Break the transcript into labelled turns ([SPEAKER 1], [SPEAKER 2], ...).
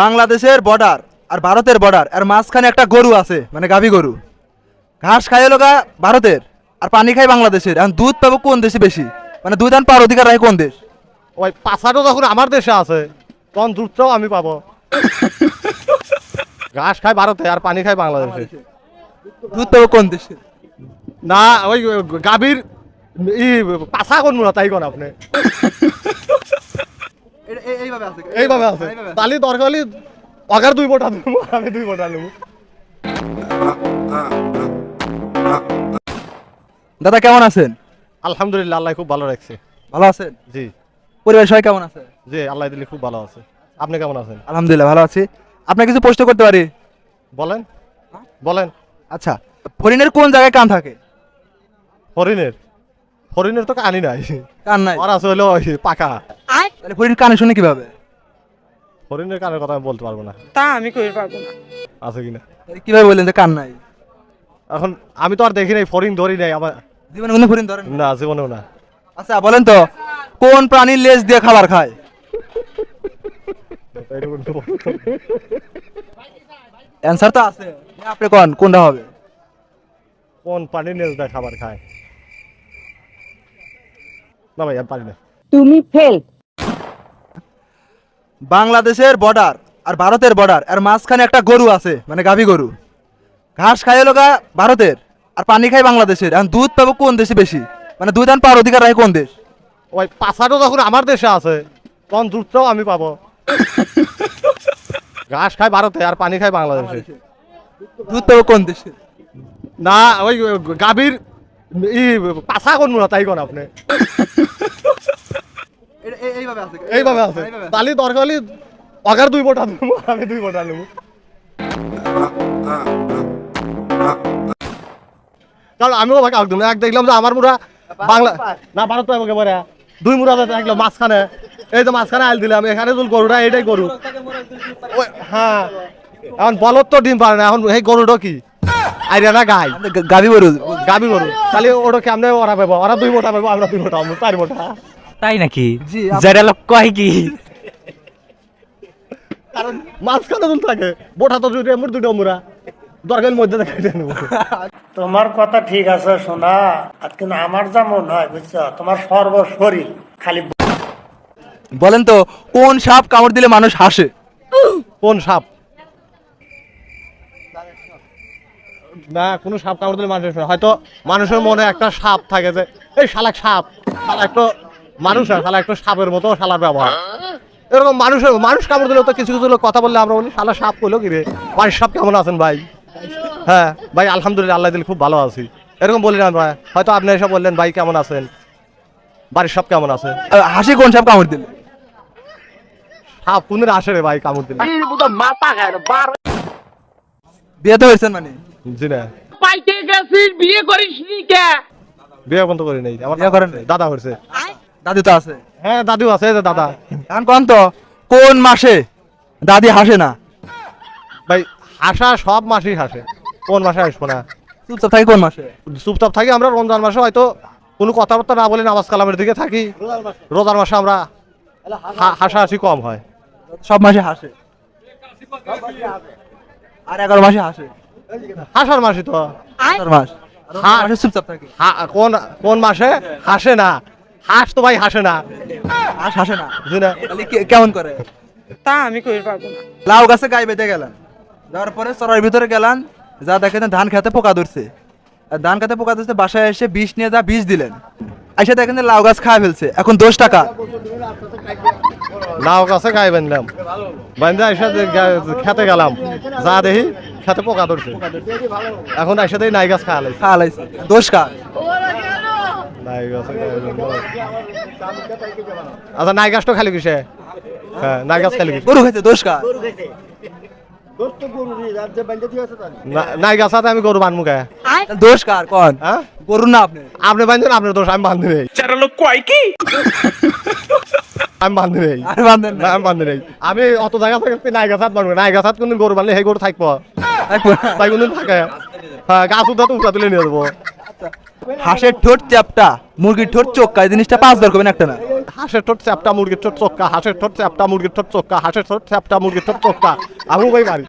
[SPEAKER 1] বাংলাদেশের বর্ডার আর ভারতের বর্ডার আর মাঝখানে একটা গরু আছে মানে গাভী গরু। ঘাস খায় লোকা ভারতের আর পানি খায় বাংলাদেশের। এখন দুধ পাবো কোন দেশে বেশি? মানে দুধ আন পার অধিকার রাখে কোন দেশ?
[SPEAKER 2] ওই পাশাটা যখন আমার দেশে আছে তখন দুধটাও আমি পাবো। ঘাস খায় ভারতে আর পানি খায় বাংলাদেশে।
[SPEAKER 1] দুধ পাবো কোন দেশে?
[SPEAKER 2] না ওই গাভীর ই পাশা কোন তাই কোন আপনি?
[SPEAKER 1] এইভাবে আছে।
[SPEAKER 2] এইভাবে আছে। তালি দরকার হলে অগার দুই বোটা দেবো আমি দুই বোটা নেব।
[SPEAKER 1] দাদা কেমন আছেন?
[SPEAKER 2] আলহামদুলিল্লাহ আল্লাহ খুব ভালো রাখছে।
[SPEAKER 1] ভালো আছেন?
[SPEAKER 2] জি।
[SPEAKER 1] পরিবার সবাই কেমন আছে?
[SPEAKER 2] জি আল্লাহ দিলে খুব ভালো আছে। আপনি কেমন আছেন?
[SPEAKER 1] আলহামদুলিল্লাহ ভালো আছি। আপনাকে কিছু প্রশ্ন করতে পারি?
[SPEAKER 2] বলেন। বলেন।
[SPEAKER 1] আচ্ছা হরিণের কোন জায়গায় কান থাকে?
[SPEAKER 2] হরিণের? হরিণের তো কানি নাই।
[SPEAKER 1] কান নাই।
[SPEAKER 2] আছে হলো ওই পাকা।
[SPEAKER 1] তাহলে হরিণ কানে শুনে কীভাবে?
[SPEAKER 2] হরিণের কানের কথা আমি বলতে পারব না।
[SPEAKER 3] তা আমি কই পারব না।
[SPEAKER 2] আছে কিনা?
[SPEAKER 1] কীভাবে বললেন যে কান নাই?
[SPEAKER 2] এখন আমি তো আর দেখি নাই ফরিং ধরি নাই আমার
[SPEAKER 1] জীবনে কোনো হরিণ ধরেন
[SPEAKER 2] না জীবনেও না।
[SPEAKER 1] আচ্ছা বলেন তো কোন প্রাণীর লেজ দিয়ে খাবার খায়? অ্যান্সার তো আছে। আপনি কোন কোনটা হবে?
[SPEAKER 2] কোন পানি নেজদা খাবার খায়? না ভাই আমি পারি না।
[SPEAKER 3] তুমি ফেল
[SPEAKER 1] বাংলাদেশের বর্ডার আর ভারতের বর্ডার আর মাঝখানে একটা গরু আছে মানে গাভী গরু। ঘাস খায় লোকা ভারতের আর পানি খায় বাংলাদেশের। এখন দুধ পাবো কোন দেশে বেশি? মানে দুধ আন পার অধিকার রাখে কোন দেশ?
[SPEAKER 2] ওই পাশাটা যখন আমার দেশে আছে তখন দুধটাও আমি পাবো। ঘাস খায় ভারতে আর পানি খায় বাংলাদেশে।
[SPEAKER 1] দুধ পাবো কোন দেশে?
[SPEAKER 2] না ওই গাভীর ই পাশা কোন তাই কোন আপনি?
[SPEAKER 1] এইভাবে আছে।
[SPEAKER 2] এইভাবে আছে। তালি দরকার হলে অগার দুই বোটা দেবো আমি দুই বোটা নেব। কারণ আমিও ভাগে একদম এক দেখলাম যে আমার মুরা বাংলা না ভারত পাবো একেবারে দুই মুরা দেখলাম মাঝখানে এই তো মাঝখানে আইল দিলাম এখানে যদি গরুটা এইটাই গরু হ্যাঁ এখন বলত তো ডিম পারে না এখন এই গরুটা কি? আইরা না গাই।
[SPEAKER 1] গরু
[SPEAKER 2] গাবি গরু। তাহলে ওটা কেমনে ওরা পাবো ওরা দুই মোটা পাবো আমরা দুই মোটা আমরা চার মোটা
[SPEAKER 4] তাই নাকি? যারা লোক কয় কি?
[SPEAKER 2] কারণ মাঝখানে দুল থাকে বোটা তো দুইটা মুর দুইটা মুরা দরকার মধ্যে
[SPEAKER 5] তোমার কথা ঠিক আছে শোনা আর কিন্তু আমার যা মনে হয় বুঝছ? তোমার সর্বশরীর খালি
[SPEAKER 1] বলেন তো কোন সাপ কামড় দিলে মানুষ হাসে?
[SPEAKER 2] কোন সাপ? না কোনো সাপ কামড় দিলে মানুষের শোনে। হয়তো মানুষের মনে একটা সাপ থাকে যে এই শালাক সাপ শালা একটা মানুষ আর শালা একটা সাপের মতো শালার ব্যবহার। এরকম মানুষের মানুষ কামড় দিলে তো কিছু কিছু লোক কথা বললে আমরা বলি শালা সাপ কইলো কি রে? বাড়ির সাপ কেমন আছেন ভাই? হ্যাঁ ভাই আলহামদুলিল্লাহ আল্লাহ দিলে খুব ভালো আছি। এরকম বললেন আমরা হয়তো আপনি এসে বললেন ভাই কেমন আছেন? বাড়ির সাপ কেমন আছে?
[SPEAKER 1] হাসি কোন সাপ কামড় দিলে?
[SPEAKER 2] সাপ কোনের আসে রে ভাই কামড় দিলে।
[SPEAKER 1] বিয়ে তো হয়েছেন মানে?
[SPEAKER 2] জি না।
[SPEAKER 3] পাইতে গেছিস বিয়ে করিসনি কে?
[SPEAKER 2] বিয়ে বন্ধ করি নাই। আমার
[SPEAKER 1] বিয়ে করেন
[SPEAKER 2] দাদা হয়েছে।
[SPEAKER 1] দাদি তো আছে।
[SPEAKER 2] হ্যাঁ দাদু আছে যে দাদা।
[SPEAKER 1] এখন কোন তো? কোন মাসে? দাদি হাসে না।
[SPEAKER 2] ভাই হাসা সব মাসেই হাসে। কোন মাসে আসব না?
[SPEAKER 1] চুপচাপ থাকে কোন মাসে?
[SPEAKER 2] চুপচাপ থাকি আমরা রমজান মাসে হয়তো কোনো কথাবার্তা না বলে নামাজ কালামের দিকে থাকি। রোজার মাসে। আমরা হা- হাসাহাসি কম হয়।
[SPEAKER 1] সব মাসে হাসে। আর এগারো মাসে হাসে।
[SPEAKER 2] হাসার মাসে তো।
[SPEAKER 1] চার মাস? আর
[SPEAKER 2] হা-
[SPEAKER 1] মাসে চুপচাপ থাকে?
[SPEAKER 2] কোন কোন মাসে? হাসে না। হাস তো ভাই হাসে না।
[SPEAKER 1] হাস হাসে না? কেমন করে?
[SPEAKER 3] তা আমি কই পারব না।
[SPEAKER 1] লাউ গাছে গাই বেঁধে গেলাম যাওয়ার পরে চড়ার ভিতরে গেলাম যা দেখেন ধান খেতে পোকা ধরছে। আর ধান খেতে পোকা ধরছে বাসায় এসে বিষ নিয়ে যা বিষ দিলেন। এসে দেখেন যে লাউ গাছ খাওয়া ফেলছে। এখন দশ টাকা।
[SPEAKER 2] লাউ গাছে গায়ে বানলাম বান্ধে গা- খেতে গেলাম। যা দেখি খেতে পোকা ধরছে। এখন দেখি নাই গাছ খাওয়া লাগছে।
[SPEAKER 1] খাওয়া লাগছে। দোষ কা
[SPEAKER 2] নাই গাছে আচ্ছা নাই গাছটা খালি কিসে? হ্যাঁ নাই গাছ খালি
[SPEAKER 1] গরু খাইছে দোষ কা
[SPEAKER 2] না- নাই গাছ আছে আমি গরু বানমু কে?
[SPEAKER 1] দোষ কার কন?
[SPEAKER 2] হ্যাঁ?
[SPEAKER 1] গরু না আপনি।
[SPEAKER 2] আপনি বান্ধেন আপনার দোষ আমি বান্ধি নেই। আমি বান্ধি নেই।
[SPEAKER 1] আর বান্ধেন
[SPEAKER 2] না।
[SPEAKER 1] না
[SPEAKER 2] আমি বান্ধি নেই। আমি অত জায়গা থেকে নাই গাছ হাত বানবো। নাই গাছ হাত কোনদিন গরু বানলে সেই গরু থাকব। তাই কোনদিন হ্যাঁ গাছ উঠা তো উঠা তুলে নিয়ে যাব
[SPEAKER 1] হাঁসের ঠোঁট চ্যাপটা মুরগির ঠোঁট চোক্কা এই জিনিসটা পাঁচ বার করবেন একটা না
[SPEAKER 2] হাঁসের ঠোঁট চ্যাপটা মুরগির ঠোঁট চোক্কা হাঁসের ঠোঁট চ্যাপটা মুরগির ঠোঁট চোক্কা হাঁসের ঠোঁট চ্যাপটা মুরগির ঠোঁট চোক্কা আবু ভাই বাড়ি